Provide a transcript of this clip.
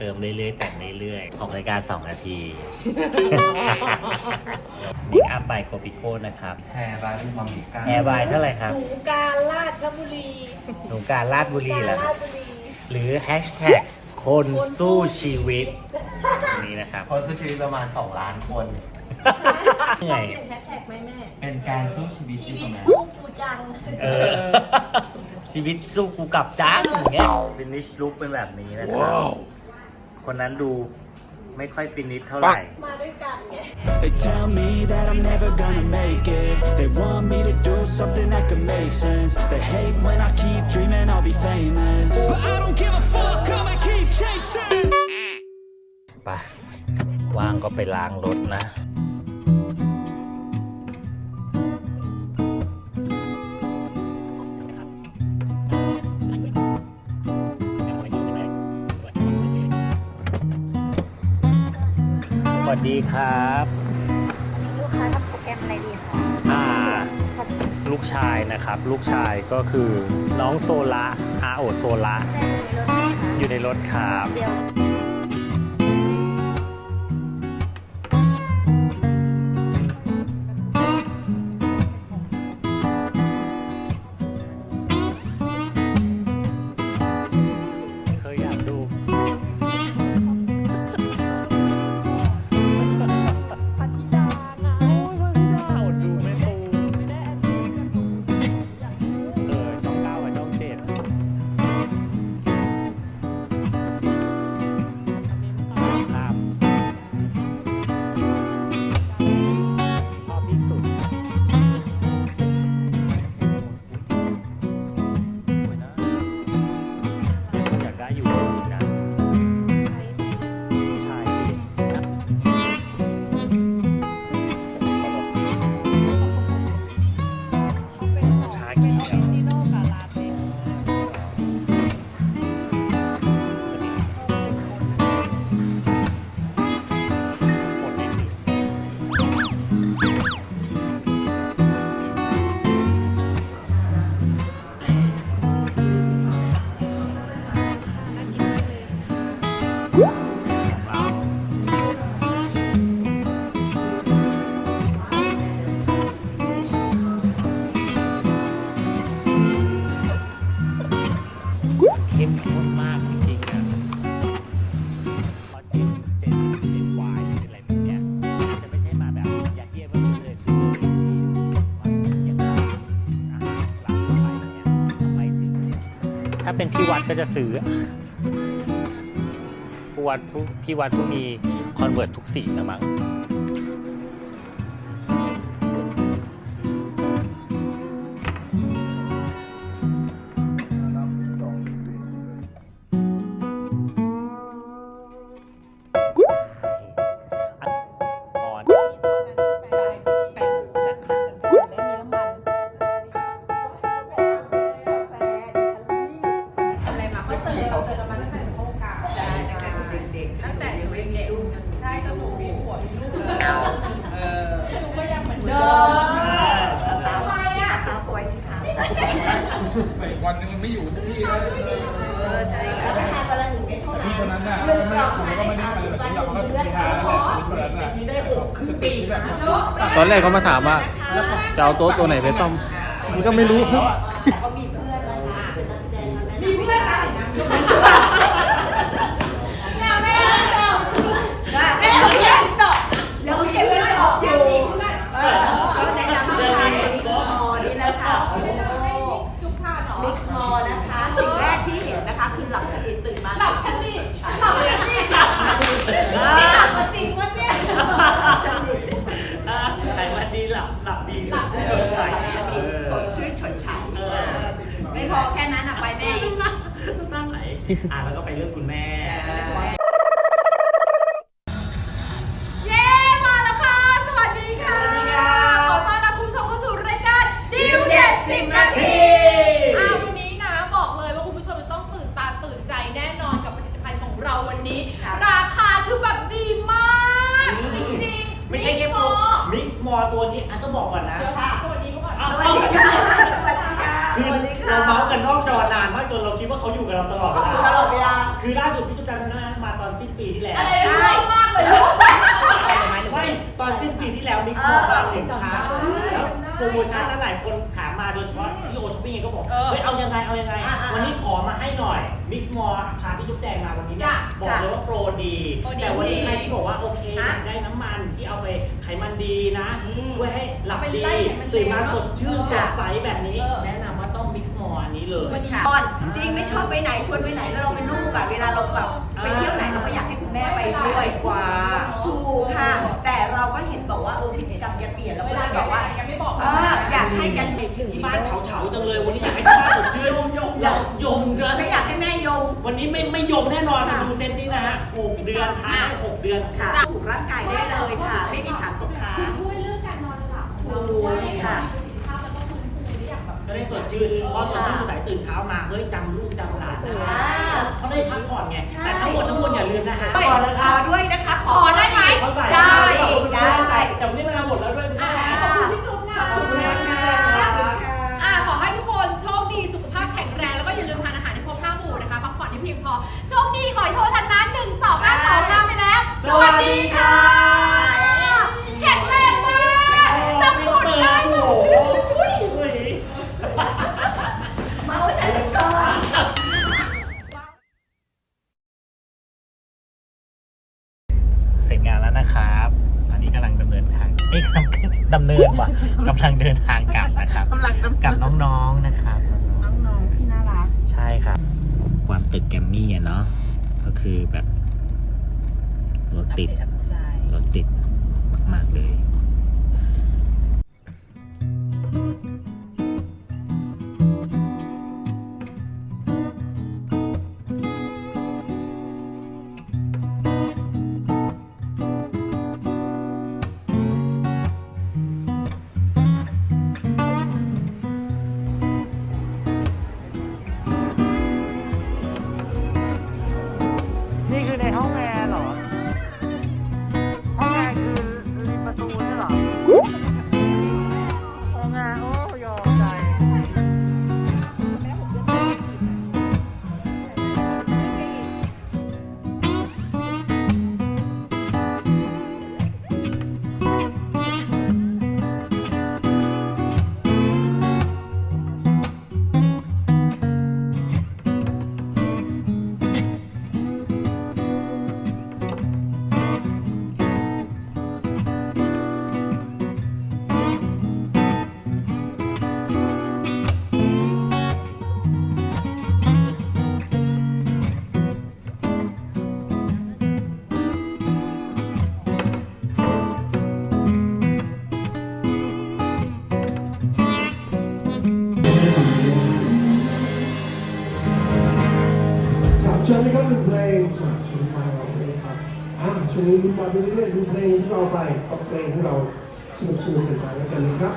เติมเรื่อยๆแต่งเรื่อยๆของรายการ 2 นาทีนี่อัพไปโคปิโก้นะครับ แฮร์บายเป็นความมีการแอร์บายเท่าไหร่ครับหนูการราชบุรีหนูการลาดบุรีการเหรอราชบุรีหรือแฮชแท็กคนสู้ชีวิตนี่นะครับ คนสู้ชีวิตประมาณ 2 ล้านคนไงเห็นแฮชแท็กไหมแม่ เป็นการสู้ชีวิตชีที่วิตทำไมสู้กูจัง เออ ชีวิตสู้กูกลับจ้างอย่างเงี้ยฟินิชลุกเป็นแบบนี้นะครับ คนนั้นดูไม่ค่อยฟินิชเท่าไหร่ มาด้วยกันไง They tell me that I'm never gonna make it. They want me to do something that could make sense. They hate when I keep dreaming I'll be famous. But I don't give a fuck, I'ma keep chasing. ไปว่างก็ไปล้างรถนะ วัสดีครับลูกค้าทำโปรแกรมอะไรดีคะอ่า ลูกชายนะครับ ลูกชายก็คือน้องโซละอาโอโซละแจ้งในรถไหมคะอยู่ในรถครับ เดียว ถ้าเป็นพี่วัดก็จะซื้อพี่วัดพี่วัดผู้มีคอนเวิร์ตทุกสีนะมั้ง ไม่อยู่ที่นี่แล้วเออใช่แล้วทานวันละหนึ่งได้เท่าไหร่ตอนนั้นน่ะหนึ่งไม่กล่องผมทานก็ได้ไม่ได้สามไปสิบแต่วันหที่นึ่งเราเดือนก็ที่ทานแล้วแหละตอนนั้นน่ะได้หกครึ่งปีนะตอนแรกเขามาถามว่าจะเอาโต๊ะตัวไหนไปซ่อมมันก็ไม่รู้แต่ก็มีเพื่อนแล้วค่ะเป็นนักแสดงทั้งนั้นมีเพื่อนอะไรนะแม่แม่แม่เพื่อนดอกยังมีเพื่อนออกอยู่เออก็แนะนำให้ทานมิกซ์มอนี่นะคะมิกซ์มอนะคะ สิ่งแรกที่เห็นนะคะคือหลับสนิทตื่นมาหลับสนิทหลับสนิทหลับสนิทนี่หลับมาจริงวะเนี่ยหลับสนิท ใครวันดีหลับหลับดี หลับสนิทหลับสนิทสดชื่นฉ่ำฉ่ำไม่พอแค่ นั้นอะไปแม่อีกนั่งไหนอะแล้วก็ไปเรื่องคุณแม่เย้มาแล้วค่ะ สวัสดีค่ะ ขอต้อนรับคุณผู้ชมเข้าสู่รายการดิวเด็ดสิบนาทีอ้าววันนี้นะบอกเลยว่าคุณผู้ชมจะต้องตื่นตาตื่นใจแน่นอนกับผลิตภัณฑ์ของเราวันนี้ ราคาคือแบบดีมาก จริงๆไม่ใช่แค่พโปรอมิกซ์มอตัวนี้อะต้องบอกก่อนนะ เดี๋ยวค่ะสวัสดีเขาก่อนเอาสวัสดีค่ะ สวัสดีค่ะคือเราเมาส์กันนอกจอนานมากจนเราคิดว่าเขาอยู่กับเราตลอดเวลาตลอดเวลาคือล่าสุดพี่จุ๊บจันทร์นะมาตอนสิ้นปีที่แล้วใช่มากเลยลูกไม่ตอนสิ้นปีที่แล้วมิกซ์มอลวางสินค้าแล้วโปรโมชั่นนั้นหลายคนถามมาโดยเฉพาะที่โอช้อปปิ้งเองก็บอกเฮ้ยเอายังไงเอายังไง วันนี้ขอมาให้หน่อยมิกซ์มอลพาพี่จุ๊บแจงมาวันนี้เนี่ยบอกเลยว่าโปรดี แต่วันนี้ใครที่บอกว่าโอเคอยากได้น้ำมันที่เอาไปไขมันดีนะ ช่วยให้หลับดีตื่นมาสดชื่นสดใสแบบนี้แนะน จริงไม่ชอบไปไหนชวนไปไหนแล้วเราเป็นลูกอะเวลาเราแบบไปเที่ยวไหนเราก็อยากให้คุณแม่ไปด้วยกว่า ถูกค่ะ แต่เราก็เห็นบอกว่าเออพฤติกรรมแกเปลี่ยนแล้วก็เลยบอกว่าเอออยากให้แกที่บ้านเฉาๆจังเลยวันนี้อยากให้ที่บ้านสดชื่นยมยมยมเดือนไม่อยากให้แม่ยงวันนี้ไม่ไม่ยมแน่นอนค่ะดูเซตนี้นะฮะหกเดือนทานได้หกเดือนค่ะสูบร่างกายได้เลยค่ะ ไม่มีสารตกค้างช่วยเรื่องการนอนหลับถูกค่ะ จะได้สดชื่นพอสดชื่นสดใสตื่นเช้ามาเฮ้ยจำลูกจำหลานได้อ่าเขาได้พักผ่อนไงแต่ทั้งหมดทั้งมวลอย่าลืมนะฮะขอขอด้วยนะคะ ว่ะกำลังเดินทางกลับนะครับกับน้องๆนะครับน้องๆที่น่ารัก ใช่ครับ ความตึกแกรมมี่อะเนาะก็คือแบบรถติด รถติดมาก ๆ เลย สามชนนะครับเป็นเพลงจากชุนฟังเราเลยครับอ่าช่วงนี้ดูบอลไปเรื่อยๆดูเพลงที่เราไปฟังเพลงที่เราสนุกสนุกกันไปแล้วกันนะครับ